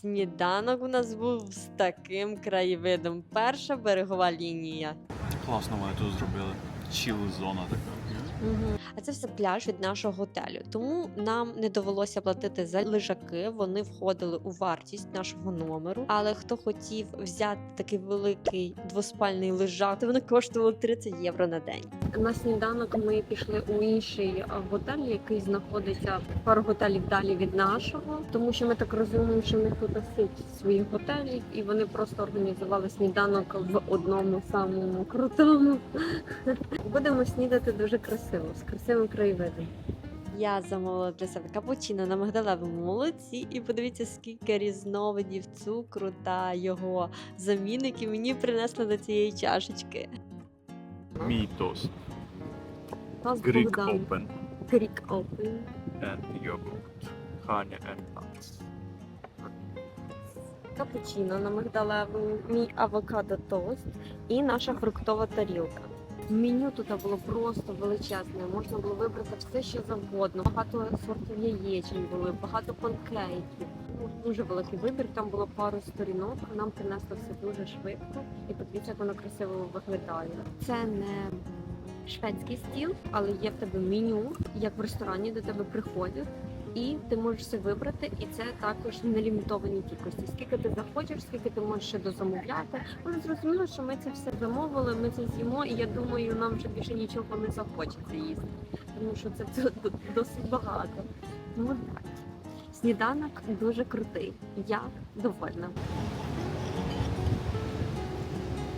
Сніданок у нас був з таким краєвидом. Перша берегова лінія. Класно вони тут зробили. Чіл зона така. А це все пляж від нашого готелю. Тому нам не довелося платити за лежаки. Вони входили у вартість нашого номеру. Але хто хотів взяти такий великий двоспальний лежак, то вони коштували 30 євро на день. На сніданок ми пішли у інший готель, який знаходиться пару готелів далі від нашого, тому що ми так розуміємо, що в них тут сить своїх готелів, і вони просто організували сніданок в одному самому крутому. Будемо снідати дуже красиво, з красивим краєвидом. Я замовила для себе капучино на мигдалевому молоці, і подивіться, скільки різновидів цукру та його замінників мені принесли до цієї чашечки. Мій тост. Нас Greek Богдан. Open Greek Open. and yogurt. Honey and nuts. Капучино на мигдалевому, мій авокадо тост і наша фруктова тарілка. Меню тут було просто величезне. Можна було вибрати все, що завгодно. Багато сортів яєчень були, багато панкейків. Дуже великий вибір. Там було пару сторінок. Нам принесли все дуже швидко. І подивіться, як воно красиво виглядає. Це не шведський стіл, але є в тебе меню, як в ресторані до тебе приходять. І ти можеш все вибрати, і це також нелімітовані кількості. Скільки ти захочеш, скільки ти можеш ще дозамовляти. Вони зрозуміли, що ми це все замовили, ми це з'їмо, і я думаю, нам вже більше нічого не захочеться їсти, тому що це, це досить багато. Тому так. Сніданок дуже крутий. Я довольна.